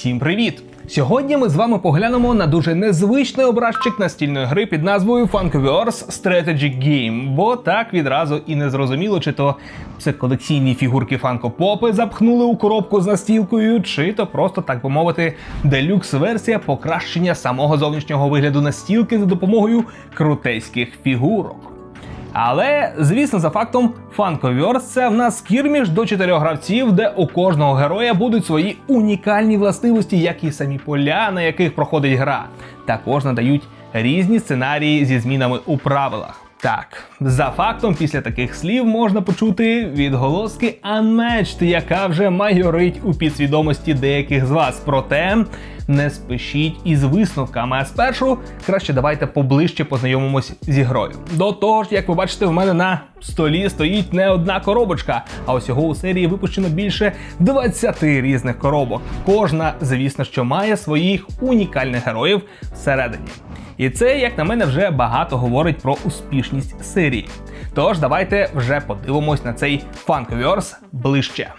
Всім привіт! Сьогодні ми з вами поглянемо на дуже незвичний образчик настільної гри під назвою Funkoverse Strategy Game, бо так відразу і не зрозуміло, чи то це колекційні фігурки Funko Попи запхнули у коробку з настілкою, чи то просто, так би мовити, делюкс-версія покращення самого зовнішнього вигляду настілки за допомогою крутейських фігурок. Але, звісно, за фактом, Funkoverse – це в нас кірміш до чотирьох гравців, де у кожного героя будуть свої унікальні властивості, як і самі поля, на яких проходить гра. Також надають різні сценарії зі змінами у правилах. Так, за фактом, після таких слів можна почути відголоски Unmatched, яка вже майорить у підсвідомості деяких з вас. Проте не спішіть із висновками. А спершу краще давайте поближче познайомимось зі грою. До того ж, як ви бачите, в мене на столі стоїть не одна коробочка, а усього у серії випущено більше 20 різних коробок. Кожна, звісно, що має своїх унікальних героїв всередині. І це, як на мене, вже багато говорить про успішність серії. Тож давайте вже подивимось на цей Funkoverse ближче.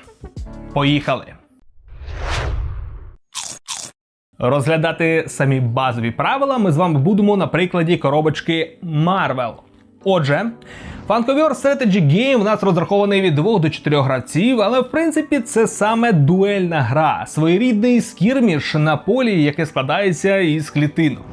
Поїхали! Розглядати самі базові правила ми з вами будемо на прикладі коробочки Marvel. Отже, Funkoverse Strategy Game у нас розрахований від 2 до 4 гравців, але в принципі це саме дуельна гра, своєрідний скірміш на полі, яке складається із клітинок.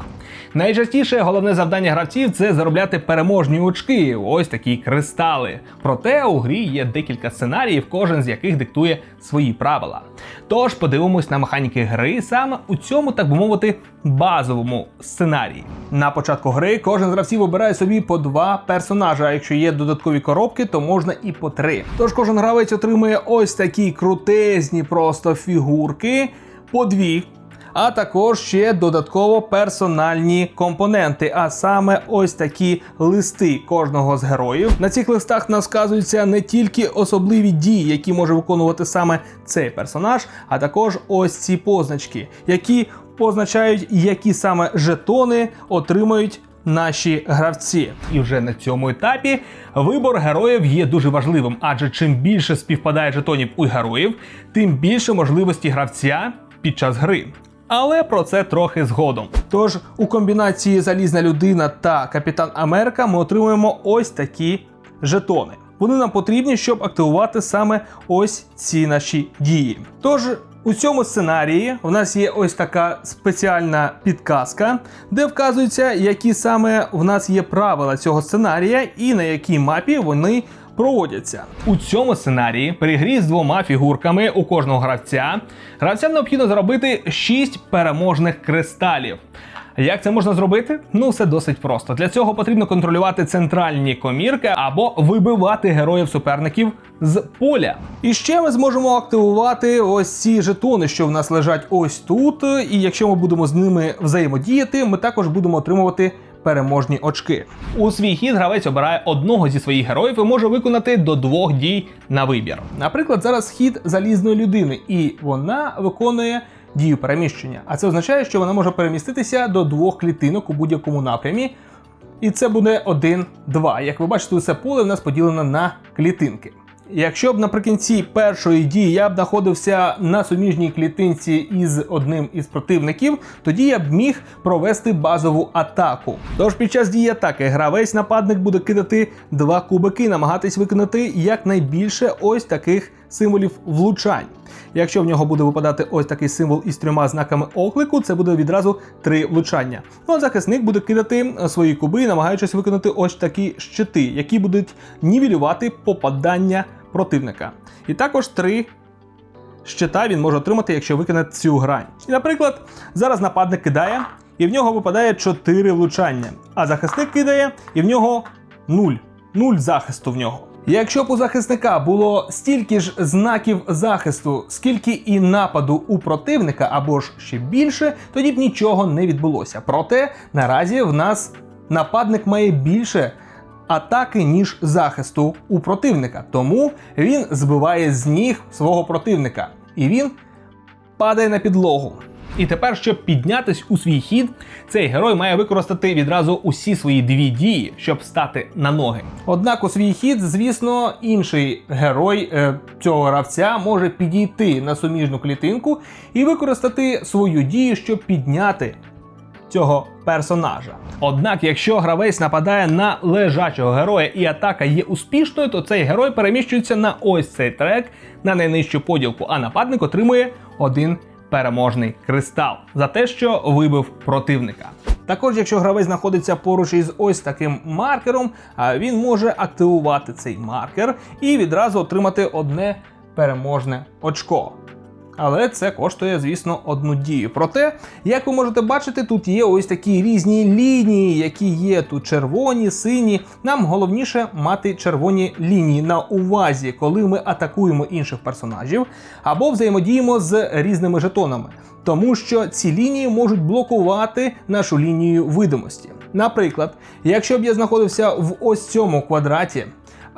Найчастіше головне завдання гравців це заробляти переможні очки, ось такі кристали. Проте у грі є декілька сценаріїв, кожен з яких диктує свої правила. Тож подивимось на механіки гри саме у цьому, так би мовити, базовому сценарії. На початку гри кожен з гравців обирає собі по два персонажа. А якщо є додаткові коробки, то можна і по три. Тож кожен гравець отримує ось такі крутезні просто фігурки, по дві а також ще додатково персональні компоненти, а саме ось такі листи кожного з героїв. На цих листах нас вказуються не тільки особливі дії, які може виконувати саме цей персонаж, а також ось ці позначки, які позначають, які саме жетони отримають. Наші гравці, і вже на цьому етапі вибор героїв є дуже важливим, адже чим більше співпадає жетонів у героїв, тим більше можливості гравця під час гри. Але про це трохи згодом. Тож у комбінації Залізна людина та Капітан Америка ми отримуємо ось такі жетони. Вони нам потрібні, щоб активувати саме ось ці наші дії. Тож у цьому сценарії у нас є ось така спеціальна підказка, де вказується, які саме в нас є правила цього сценарія і на якій мапі вони проводяться. У цьому сценарії при грі з двома фігурками у кожного гравця гравцям необхідно зробити 6 переможних кристалів. Як це можна зробити? Ну, все досить просто. Для цього потрібно контролювати центральні комірки або вибивати героїв суперників з поля. І ще ми зможемо активувати ось ці жетони, що в нас лежать ось тут. І якщо ми будемо з ними взаємодіяти, ми також будемо отримувати переможні очки. У свій хід гравець обирає одного зі своїх героїв і може виконати до двох дій на вибір. Наприклад, зараз хід залізної людини, і вона виконує. Дію переміщення, а це означає, що вона може переміститися до двох клітинок у будь-якому напрямі. І це буде 1-2. Як ви бачите, усе поле в нас поділено на клітинки. Якщо б наприкінці першої дії я б знаходився на суміжній клітинці із одним із противників, тоді я б міг провести базову атаку. Тож під час дії атаки гравець нападник буде кидати два кубики, намагатись виконати якнайбільше ось таких символів влучань. Якщо в нього буде випадати ось такий символ із трьома знаками оклику, це буде відразу три влучання. Ну а захисник буде кидати свої куби, намагаючись виконати ось такі щити, які будуть нівелювати попадання противника. І також три щита він може отримати, якщо викине цю грань. І, наприклад, зараз нападник кидає, і в нього випадає 4 влучання, а захисник кидає, і в нього 0. 0 захисту в нього. Якщо б у захисника було стільки ж знаків захисту, скільки і нападу у противника, або ж ще більше, тоді б нічого не відбулося. Проте наразі в нас нападник має більше атаки, ніж захисту у противника. Тому він збиває з ніг свого противника. І він падає на підлогу. І тепер, щоб піднятись у свій хід, цей герой має використати відразу усі свої дві дії, щоб стати на ноги. Однак у свій хід, звісно, інший герой е, цього гравця може підійти на суміжну клітинку і використати свою дію, щоб підняти цього персонажа. Однак, якщо гравець нападає на лежачого героя і атака є успішною, то цей герой переміщується на ось цей трек на найнижчу поділку, а нападник отримує один переможний кристал за те, що вибив противника. Також, якщо гравець знаходиться поруч із ось таким маркером, він може активувати цей маркер і відразу отримати одне переможне очко. Але це коштує, звісно, одну дію. Проте, як ви можете бачити, тут є ось такі різні лінії, які є тут червоні, сині. Нам головніше мати червоні лінії на увазі, коли ми атакуємо інших персонажів або взаємодіємо з різними жетонами. Тому що ці лінії можуть блокувати нашу лінію видимості. Наприклад, якщо б я знаходився в ось цьому квадраті,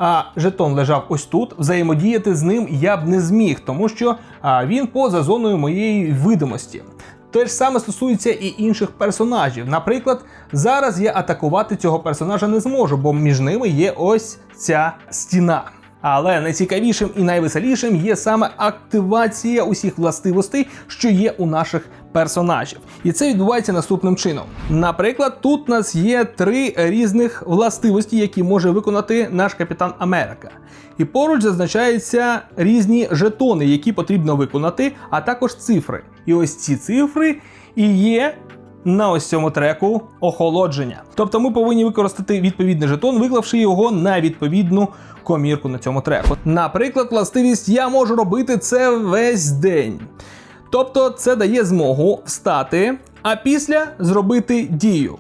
а жетон лежав ось тут, взаємодіяти з ним я б не зміг, тому що він поза зоною моєї видимості. Те ж саме стосується і інших персонажів. Наприклад, зараз я атакувати цього персонажа не зможу, бо між ними є ось ця стіна. Але найцікавішим і найвеселішим є саме активація усіх властивостей, що є у наших персонажів. І це відбувається наступним чином. Наприклад, тут у нас є три різних властивості, які може виконати наш капітан Америка. І поруч зазначаються різні жетони, які потрібно виконати, а також цифри. І ось ці цифри і є на ось цьому треку охолодження. Тобто ми повинні використати відповідний жетон, виклавши його на відповідну комірку на цьому треку. Наприклад, властивість я можу робити це весь день. Тобто це дає змогу встати, а після зробити дію.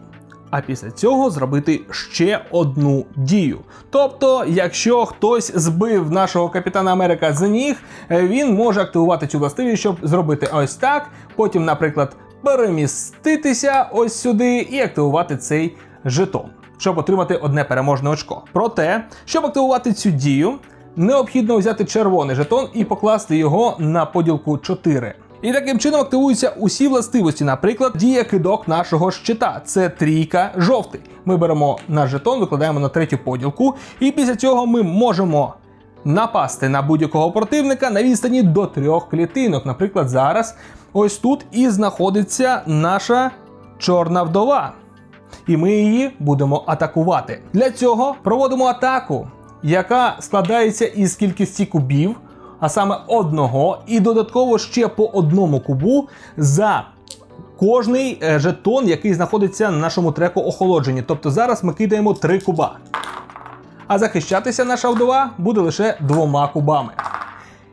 А після цього зробити ще одну дію. Тобто, якщо хтось збив нашого капітана Америка з ніг, він може активувати цю властивість, щоб зробити ось так. Потім, наприклад, переміститися ось сюди і активувати цей жетон, щоб отримати одне переможне очко. Проте, щоб активувати цю дію, необхідно взяти червоний жетон і покласти його на поділку 4. І таким чином активуються усі властивості, наприклад, дія кидок нашого щита. Це трійка жовтий. Ми беремо наш жетон, викладаємо на третю поділку, і після цього ми можемо напасти на будь-якого противника на відстані до трьох клітинок. Наприклад, зараз ось тут і знаходиться наша чорна вдова. І ми її будемо атакувати. Для цього проводимо атаку, яка складається із кількості кубів, а саме одного, і додатково ще по одному кубу за кожний е, жетон, який знаходиться на нашому треку охолодження. Тобто зараз ми кидаємо три куба. А захищатися наша вдова буде лише двома кубами.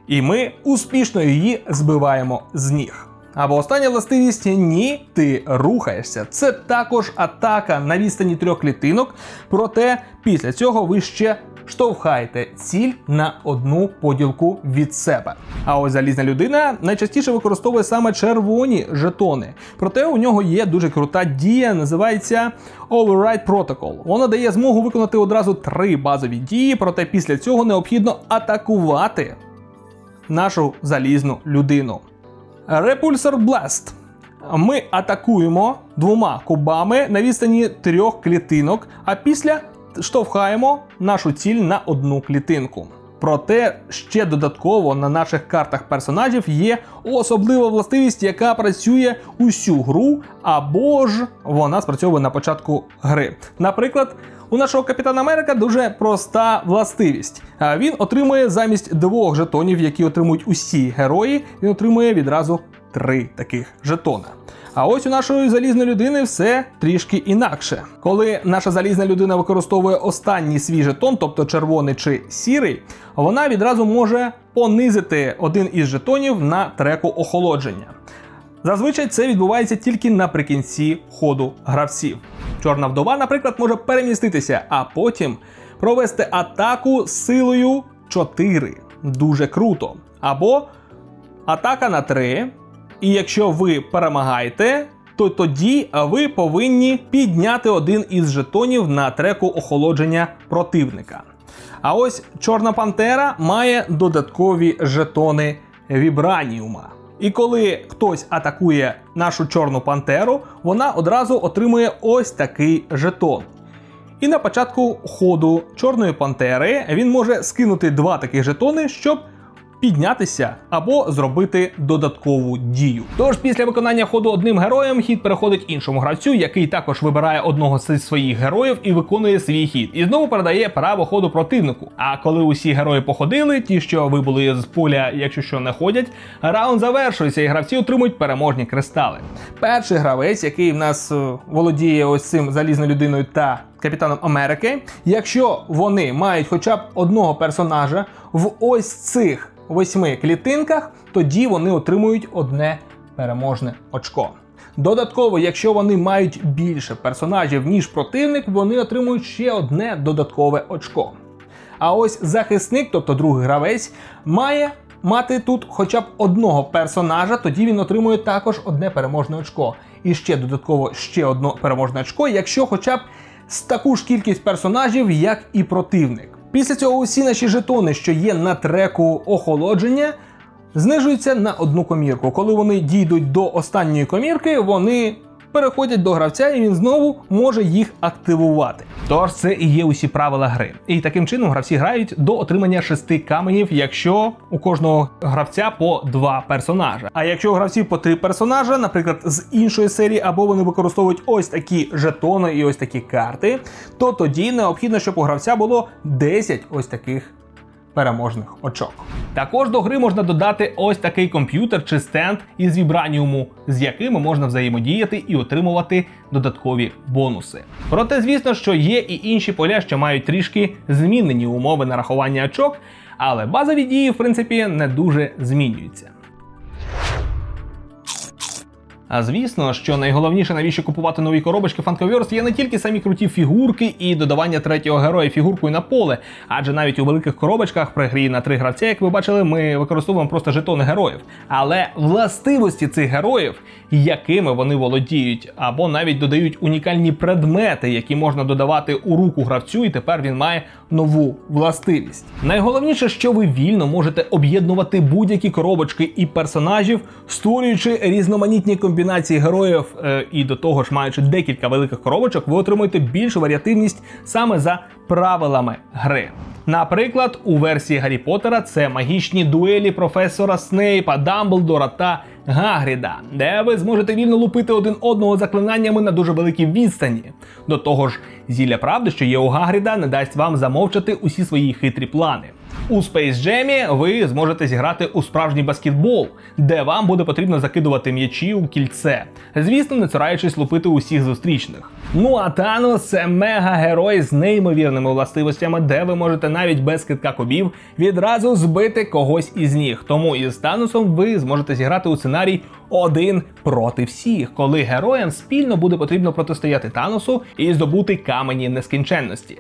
І ми успішно її збиваємо з ніг. Або остання властивість ні, ти рухаєшся. Це також атака на відстані трьох клітинок, проте після цього ви ще штовхаєте ціль на одну поділку від себе. А ось залізна людина найчастіше використовує саме червоні жетони. Проте у нього є дуже крута дія, називається Override Protocol. Вона дає змогу виконати одразу три базові дії, проте після цього необхідно атакувати нашу залізну людину. Repulsor Blast. Ми атакуємо двома кубами на відстані трьох клітинок, а після штовхаємо нашу ціль на одну клітинку. Проте ще додатково на наших картах персонажів є особлива властивість, яка працює усю гру, або ж вона спрацьовує на початку гри. Наприклад, у нашого Капітана Америка дуже проста властивість. Він отримує замість двох жетонів, які отримують усі герої, він отримує відразу три таких жетона. А ось у нашої залізної людини все трішки інакше. Коли наша залізна людина використовує останній свій жетон, тобто червоний чи сірий, вона відразу може понизити один із жетонів на треку охолодження. Зазвичай це відбувається тільки наприкінці ходу гравців. Чорна вдова, наприклад, може переміститися, а потім провести атаку з силою 4. Дуже круто. Або атака на 3. І якщо ви перемагаєте, то тоді ви повинні підняти один із жетонів на треку охолодження противника. А ось Чорна Пантера має додаткові жетони Вібраніума. І коли хтось атакує нашу чорну пантеру, вона одразу отримує ось такий жетон. І на початку ходу чорної пантери він може скинути два таких жетони, щоб піднятися або зробити додаткову дію. Тож після виконання ходу одним героєм хід переходить іншому гравцю, який також вибирає одного з своїх героїв і виконує свій хід, і знову передає право ходу противнику. А коли усі герої походили, ті, що вибули з поля, якщо що не ходять, раунд завершується, і гравці отримують переможні кристали. Перший гравець, який в нас е, володіє ось цим залізною людиною та Капітаном Америки, якщо вони мають хоча б одного персонажа в ось цих восьми клітинках, тоді вони отримують одне переможне очко. Додатково, якщо вони мають більше персонажів, ніж противник, вони отримують ще одне додаткове очко. А ось захисник, тобто другий гравець, має мати тут хоча б одного персонажа, тоді він отримує також одне переможне очко. І ще додатково ще одне переможне очко, якщо хоча б з таку ж кількість персонажів, як і противник. Після цього усі наші жетони, що є на треку охолодження, знижуються на одну комірку. Коли вони дійдуть до останньої комірки, вони переходять до гравця, і він знову може їх активувати. Тож це і є усі правила гри. І таким чином гравці грають до отримання шести каменів, якщо у кожного гравця по два персонажа. А якщо у гравців по три персонажа, наприклад, з іншої серії, або вони використовують ось такі жетони і ось такі карти, то тоді необхідно, щоб у гравця було 10 ось таких переможних очок. Також до гри можна додати ось такий комп'ютер чи стенд із вібраніуму, з якими можна взаємодіяти і отримувати додаткові бонуси. Проте, звісно, що є і інші поля, що мають трішки змінені умови нарахування очок, але базові дії, в принципі, не дуже змінюються. А звісно, що найголовніше, навіщо купувати нові коробочки Funkoverse, є не тільки самі круті фігурки і додавання третього героя фігуркою на поле, адже навіть у великих коробочках при грі на три гравця, як ви бачили, ми використовуємо просто жетони героїв. Але властивості цих героїв, якими вони володіють, або навіть додають унікальні предмети, які можна додавати у руку гравцю, і тепер він має нову властивість. Найголовніше, що ви вільно можете об'єднувати будь-які коробочки і персонажів, створюючи різноманітні комбінації героїв, е, і до того ж, маючи декілька великих коробочок, ви отримуєте більшу варіативність саме за правилами гри. Наприклад, у версії Гаррі Поттера це магічні дуелі професора Снейпа, Дамблдора та Гагріда, де ви зможете вільно лупити один одного заклинаннями на дуже великій відстані. До того ж, зілля правди, що є у Гагріда, не дасть вам замовчати усі свої хитрі плани. У Space Jam ви зможете зіграти у справжній баскетбол, де вам буде потрібно закидувати м'ячі у кільце, звісно, не цураючись лупити усіх зустрічних. Ну а Танос це мега-герой з неймовірними властивостями, де ви можете навіть без китка кубів відразу збити когось із ніг. Тому із Таносом ви зможете зіграти у сценарій один проти всіх, коли героям спільно буде потрібно протистояти Таносу і здобути камені нескінченності.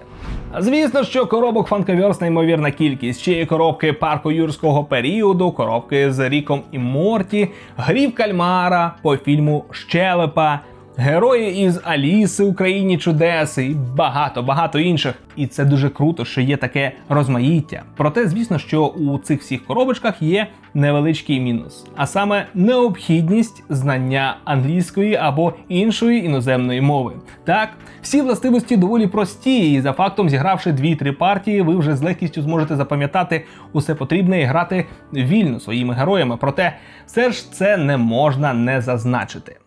Звісно, що коробок Funkoverse неймовірна кількість. Ще є коробки парку юрського періоду, коробки з Ріком і Морті, грів кальмара по фільму Щелепа. Герої із Аліси Україні чудес і багато багато інших. І це дуже круто, що є таке розмаїття. Проте, звісно, що у цих всіх коробочках є невеличкий мінус, а саме необхідність знання англійської або іншої іноземної мови. Так, всі властивості доволі прості, і за фактом, зігравши 2-3 партії, ви вже з легкістю зможете запам'ятати усе потрібне і грати вільно своїми героями. Проте все ж це не можна не зазначити.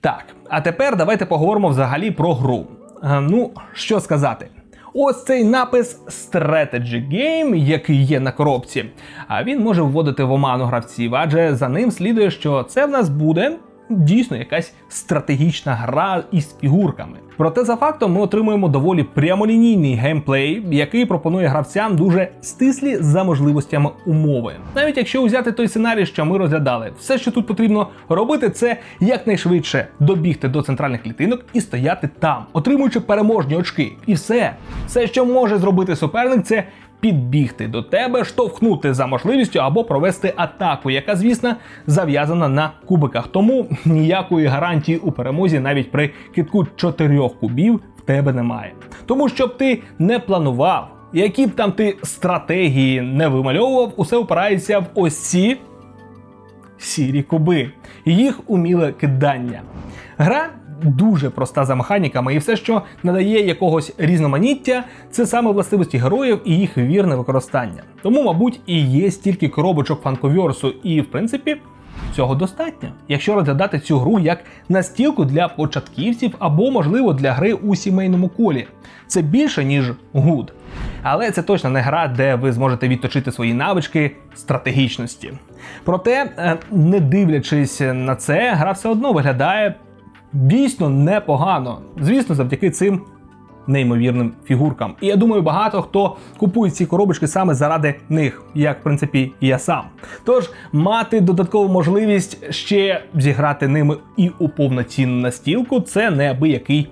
Так, а тепер давайте поговоримо взагалі про гру. Е, ну, що сказати. Ось цей напис Strategy Game, який є на коробці, а він може вводити в оману гравців, адже за ним слідує, що це в нас буде дійсно якась стратегічна гра із фігурками. Проте за фактом ми отримуємо доволі прямолінійний геймплей, який пропонує гравцям дуже стислі за можливостями умови. Навіть якщо взяти той сценарій, що ми розглядали, все, що тут потрібно робити, це якнайшвидше добігти до центральних клітинок і стояти там, отримуючи переможні очки. І все, все, що може зробити суперник, це підбігти до тебе, штовхнути за можливістю або провести атаку, яка, звісно, зав'язана на кубиках. Тому ніякої гарантії у перемозі навіть при китку чотирьох кубів в тебе немає. Тому щоб ти не планував. Які б там ти стратегії не вимальовував, усе опирається в ось ці сірі куби, їх уміле кидання. Гра дуже проста за механіками, і все, що надає якогось різноманіття, це саме властивості героїв і їх вірне використання. Тому, мабуть, і є стільки коробочок фанковерсу, і в принципі. Цього достатньо, якщо розглядати цю гру як настілку для початківців або, можливо, для гри у сімейному колі. Це більше, ніж гуд. Але це точно не гра, де ви зможете відточити свої навички стратегічності. Проте, е, не дивлячись на це, гра все одно виглядає дійсно непогано. Звісно, завдяки цим неймовірним фігуркам. І я думаю, багато хто купує ці коробочки саме заради них, як в принципі і я сам. Тож мати додаткову можливість ще зіграти ними і у повноцінну настілку це неабиякий.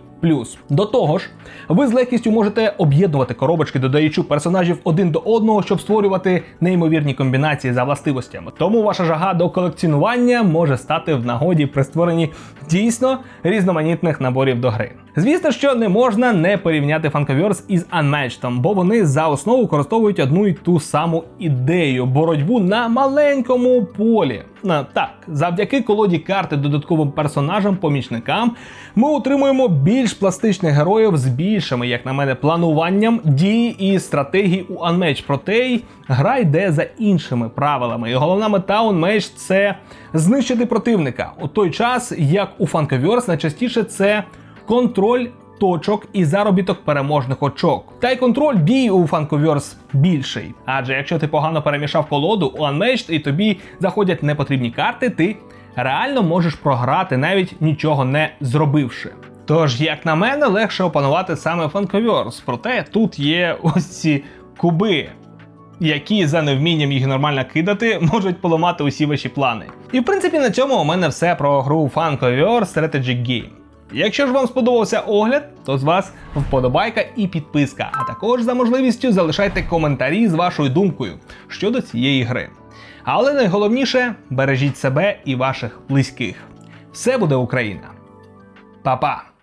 До того ж, ви з легкістю можете об'єднувати коробочки, додаючи персонажів один до одного, щоб створювати неймовірні комбінації за властивостями. Тому ваша жага до колекціонування може стати в нагоді при створенні дійсно різноманітних наборів до гри. Звісно, що не можна не порівняти Funkoverse із Unmatched, бо вони за основу використовують одну і ту саму ідею боротьбу на маленькому полі. Так, завдяки колоді карти додатковим персонажам-помічникам ми отримуємо більш пластичних героїв з більшими, як на мене, плануванням дій і стратегій у Unmatched. Проте гра йде за іншими правилами. І головна мета Unmatched – це знищити противника. У той час, як у Funkoverse, найчастіше це контроль точок і заробіток переможних очок. Та й контроль дій у Funkoverse більший. Адже якщо ти погано перемішав колоду у Unmatched і тобі заходять непотрібні карти, ти реально можеш програти, навіть нічого не зробивши. Тож, як на мене, легше опанувати саме Funkoverse, проте тут є ось ці куби. Які за невмінням їх нормально кидати, можуть поламати усі ваші плани. І в принципі на цьому у мене все про гру Funkoverse Strategy Game. Якщо ж вам сподобався огляд, то з вас вподобайка і підписка, а також за можливістю залишайте коментарі з вашою думкою щодо цієї гри. Але найголовніше бережіть себе і ваших близьких. Все буде Україна. Па-па!